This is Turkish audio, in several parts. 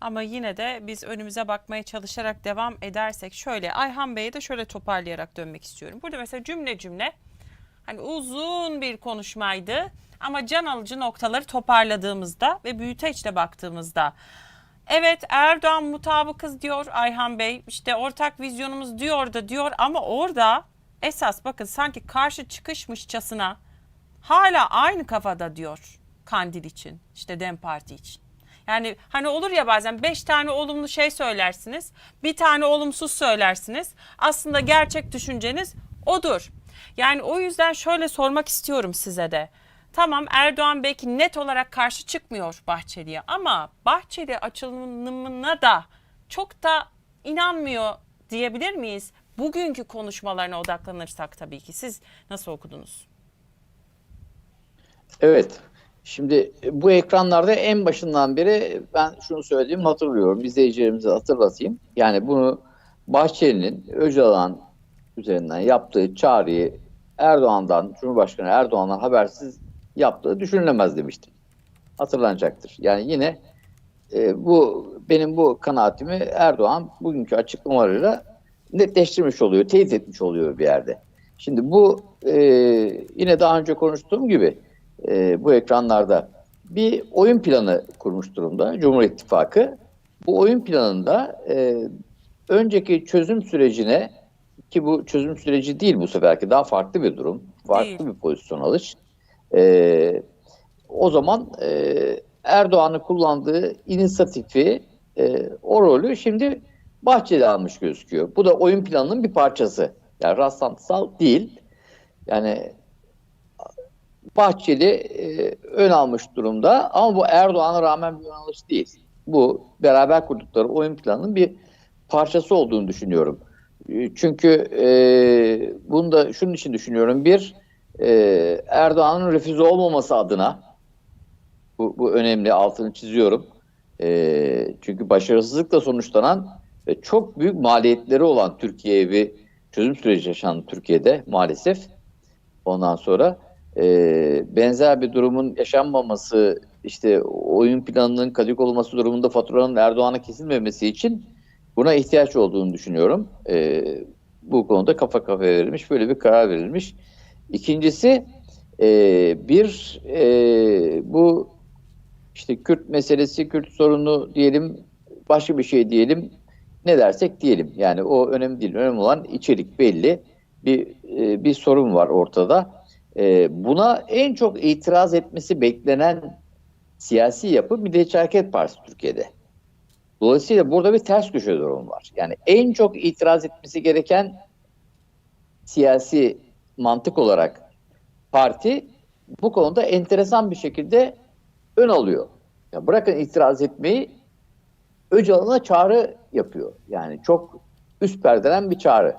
Ama yine de biz önümüze bakmaya çalışarak devam edersek şöyle Ayhan Bey'e de şöyle toparlayarak dönmek istiyorum. Burada mesela cümle cümle hani uzun bir konuşmaydı ama can alıcı noktaları toparladığımızda ve büyüteçle baktığımızda Evet Erdoğan mutabıkız diyor Ayhan Bey. İşte ortak vizyonumuz diyor da diyor ama orada esas bakın sanki karşı çıkışmışçasına hala aynı kafada diyor Kandil için işte Dem Parti için. Yani hani olur ya bazen beş tane olumlu şey söylersiniz bir tane olumsuz söylersiniz aslında gerçek düşünceniz odur. Yani o yüzden şöyle sormak istiyorum size de. Tamam Erdoğan belki net olarak karşı çıkmıyor Bahçeli'ye ama Bahçeli açılımına da çok da inanmıyor diyebilir miyiz? Bugünkü konuşmalarına odaklanırsak tabii ki. Siz nasıl okudunuz? Evet. Şimdi bu ekranlarda en başından beri ben şunu söylediğimi hatırlıyorum. İzleyicilerimize hatırlatayım. Yani bunu Bahçeli'nin Öcalan üzerinden yaptığı çağrıyı Erdoğan'dan, Cumhurbaşkanı Erdoğan'dan habersiz yaptığı düşünülemez demiştim. Hatırlanacaktır. Yani yine e, bu benim bu kanaatimi Erdoğan bugünkü açıklamalarıyla netleştirmiş oluyor, teyit etmiş oluyor bir yerde. Şimdi bu e, yine daha önce konuştuğum gibi e, bu ekranlarda bir oyun planı kurmuş durumda Cumhur İttifakı. Bu oyun planında e, önceki çözüm sürecine ki bu çözüm süreci değil bu seferki daha farklı bir durum, farklı Değil. bir pozisyon alış. E, o zaman e, Erdoğan'ın kullandığı inisiyatifi, e, o rolü şimdi Bahçeli almış gözüküyor. Bu da oyun planının bir parçası. Yani rastlantısal değil. Yani Bahçeli e, ön almış durumda ama bu Erdoğan'a rağmen bir ön alış değil. Bu beraber kurdukları oyun planının bir parçası olduğunu düşünüyorum. E, Çünkü e, bunu da şunun için düşünüyorum. Bir, e, Erdoğan'ın refüze olmaması adına bu, bu önemli altını çiziyorum. E, çünkü başarısızlıkla sonuçlanan ve çok büyük maliyetleri olan Türkiye'ye bir çözüm süreci yaşandı Türkiye'de maalesef. Ondan sonra e, benzer bir durumun yaşanmaması, işte oyun planının kadık olması durumunda faturanın Erdoğan'a kesilmemesi için buna ihtiyaç olduğunu düşünüyorum. E, bu konuda kafa kafaya verilmiş, böyle bir karar verilmiş. İkincisi e, bir e, bu işte Kürt meselesi, Kürt sorunu diyelim, başka bir şey diyelim, ne dersek diyelim. Yani o önemli değil. Önemli olan içerik belli. Bir e, bir sorun var ortada. E, buna en çok itiraz etmesi beklenen siyasi yapı Milliyetçi Hareket Partisi Türkiye'de. Dolayısıyla burada bir ters köşe durum var. Yani en çok itiraz etmesi gereken siyasi mantık olarak parti bu konuda enteresan bir şekilde ön alıyor. Ya bırakın itiraz etmeyi Öcalan'a çağrı yapıyor. Yani çok üst perdeden bir çağrı.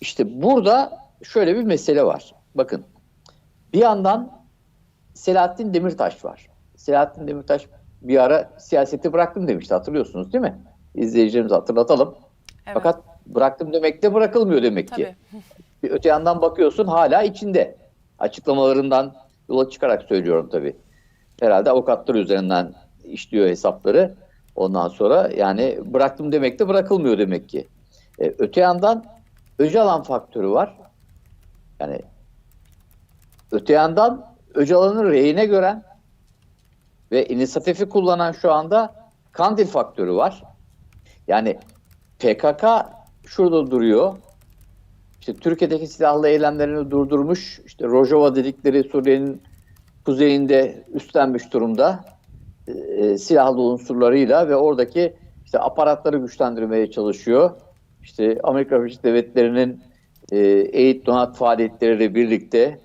İşte burada şöyle bir mesele var. Bakın bir yandan Selahattin Demirtaş var. Selahattin Demirtaş bir ara siyaseti bıraktım demişti hatırlıyorsunuz değil mi? İzleyicilerimize hatırlatalım. Evet. Fakat bıraktım demek de bırakılmıyor demek ki. Tabii. Bir öte yandan bakıyorsun hala içinde. Açıklamalarından yola çıkarak söylüyorum tabii. Herhalde avukatlar üzerinden işliyor hesapları. Ondan sonra yani bıraktım demek de bırakılmıyor demek ki. Ee, öte yandan Öcalan faktörü var. Yani öte yandan Öcalan'ın reyine gören ve inisiyatifi kullanan şu anda Kandil faktörü var. Yani PKK şurada duruyor. İşte Türkiye'deki silahlı eylemlerini durdurmuş. İşte Rojava dedikleri Suriye'nin kuzeyinde üstlenmiş durumda. E, silahlı unsurlarıyla ve oradaki işte aparatları güçlendirmeye çalışıyor. İşte Amerika Birleşik Devletleri'nin e, eğit donat faaliyetleriyle birlikte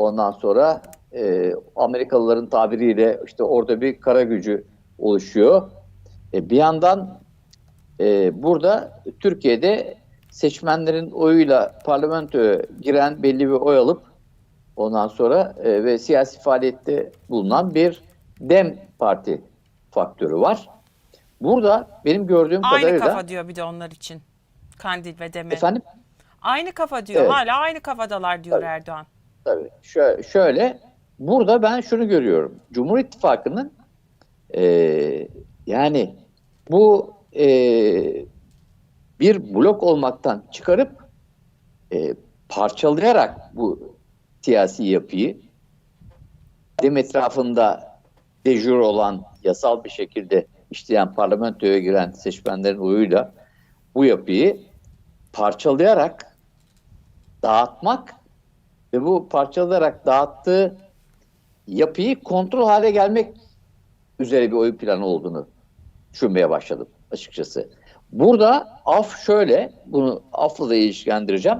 ondan sonra e, Amerikalıların tabiriyle işte orada bir kara gücü oluşuyor. E, bir yandan e, burada Türkiye'de seçmenlerin oyuyla parlamentoya giren belli bir oy alıp ondan sonra e, ve siyasi faaliyette bulunan bir Dem Parti faktörü var. Burada benim gördüğüm Aynı kadarıyla kafa diyor bir de onlar için. Kandil ve Demir. efendim Aynı kafa diyor. Evet. Hala aynı kafadalar diyor Tabii. Erdoğan. Tabii. Şöyle, şöyle burada ben şunu görüyorum. Cumhur İttifakı'nın e, yani bu e, bir blok olmaktan çıkarıp e, parçalayarak bu siyasi yapıyı dem etrafında dejur olan yasal bir şekilde işleyen parlamentoya giren seçmenlerin oyuyla bu yapıyı parçalayarak dağıtmak ve bu parçalayarak dağıttığı yapıyı kontrol hale gelmek üzere bir oyun planı olduğunu düşünmeye başladım açıkçası. Burada af şöyle, bunu afla da ilişkilendireceğim.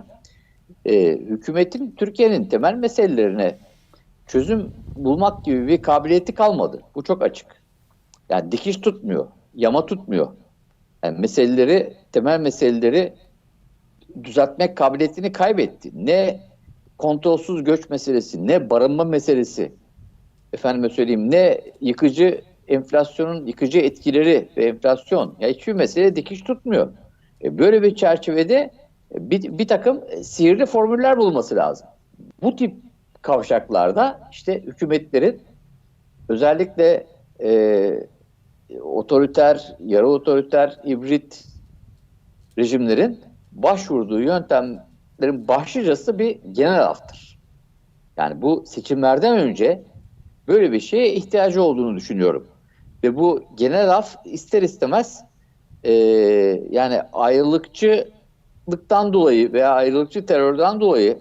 Ee, hükümetin Türkiye'nin temel meselelerine çözüm bulmak gibi bir kabiliyeti kalmadı. Bu çok açık. Yani dikiş tutmuyor, yama tutmuyor. Yani meseleleri, temel meseleleri düzeltmek kabiliyetini kaybetti. Ne kontrolsüz göç meselesi, ne barınma meselesi, efendime söyleyeyim ne yıkıcı enflasyonun yıkıcı etkileri ve enflasyon. Ya hiçbir mesele dikiş tutmuyor. E, böyle bir çerçevede e, bir, bir takım e, sihirli formüller bulması lazım. Bu tip kavşaklarda işte hükümetlerin özellikle e, otoriter, yarı otoriter, hibrit rejimlerin başvurduğu yöntemlerin başlıcası bir genel aftır. Yani bu seçimlerden önce böyle bir şeye ihtiyacı olduğunu düşünüyorum. Ve bu genel af ister istemez e, yani ayrılıkçılıktan dolayı veya ayrılıkçı terörden dolayı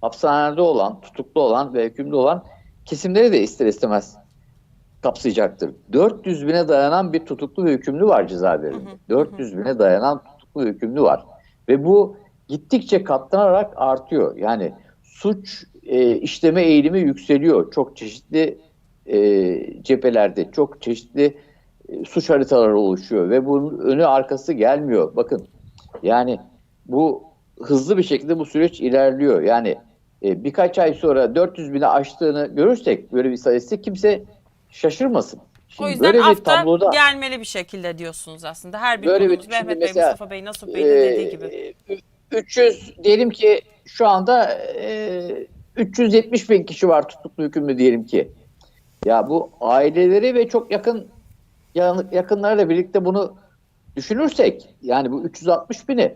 hapishanelerde olan, tutuklu olan ve hükümlü olan kesimleri de ister istemez kapsayacaktır. 400 bine dayanan bir tutuklu ve hükümlü var cezaevlerinde. 400 bine dayanan tutuklu ve hükümlü var. Ve bu gittikçe katlanarak artıyor. Yani suç e, işleme eğilimi yükseliyor. Çok çeşitli e, cephelerde, çok çeşitli e, suç haritaları oluşuyor ve bunun önü arkası gelmiyor. Bakın yani bu hızlı bir şekilde bu süreç ilerliyor. Yani e, birkaç ay sonra 400 bini aştığını görürsek böyle bir sayısı kimse şaşırmasın. Şimdi O yüzden böyle bir hafta tabloda gelmeli bir şekilde diyorsunuz aslında. Her bir Böyle bir- Mehmet Bey, mesela, Mustafa Bey, Nasuh Bey de dediği e, gibi. 300 diyelim ki şu anda e, 370 bin kişi var tutuklu hükümlü diyelim ki. Ya bu aileleri ve çok yakın yakınlarıyla birlikte bunu düşünürsek yani bu 360 bini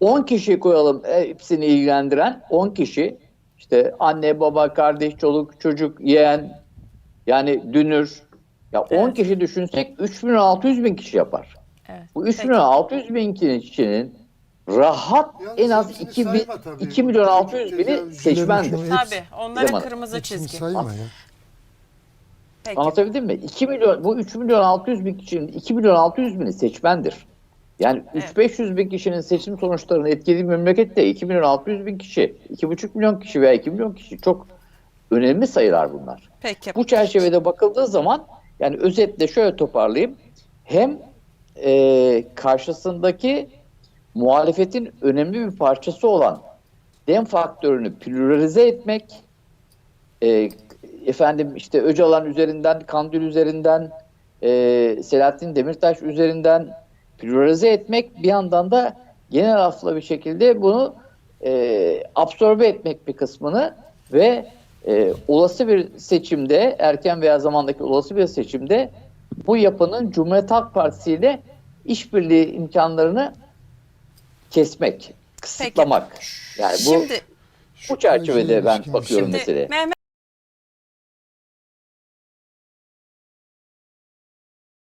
10 kişi koyalım e, hepsini ilgilendiren 10 kişi işte anne baba kardeş çoluk çocuk yeğen yani dünür ya 10 Evet. kişi düşünsek 3 milyon 600 bin kişi yapar. Evet. Bu 3 Peki. milyon 600 bin kişinin rahat Yalnız en az hepsini 2, bin, sayma tabii. 2 milyon 600 bini Cezaevi- seçmendir. Hepsi- Tabii onların Zaman. kırmızı Hepsini çizgi. sayma ya. Peki. Anlatabildim mi? 2 milyon, bu 3 milyon 600 bin kişinin 2 milyon 600 bini seçmendir. Yani Evet. 3-500 bin kişinin seçim sonuçlarını etkilediği memlekette 2 milyon 600 bin kişi, 2,5 milyon kişi veya 2 milyon kişi çok önemli sayılar bunlar. Peki. Bu çerçevede bakıldığı zaman yani özetle şöyle toparlayayım. Hem e, karşısındaki muhalefetin önemli bir parçası olan dem faktörünü pluralize etmek, e, efendim işte Öcalan üzerinden, Kandil üzerinden, e, Selahattin Demirtaş üzerinden pluralize etmek bir yandan da genel afla bir şekilde bunu e, absorbe etmek bir kısmını ve e, olası bir seçimde erken veya zamandaki olası bir seçimde bu yapının Cumhuriyet Halk Partisi ile işbirliği imkanlarını kesmek, kısıtlamak. Yani bu Şimdi bu çerçevede ben bakıyorum Şimdi meseleye. Mehmet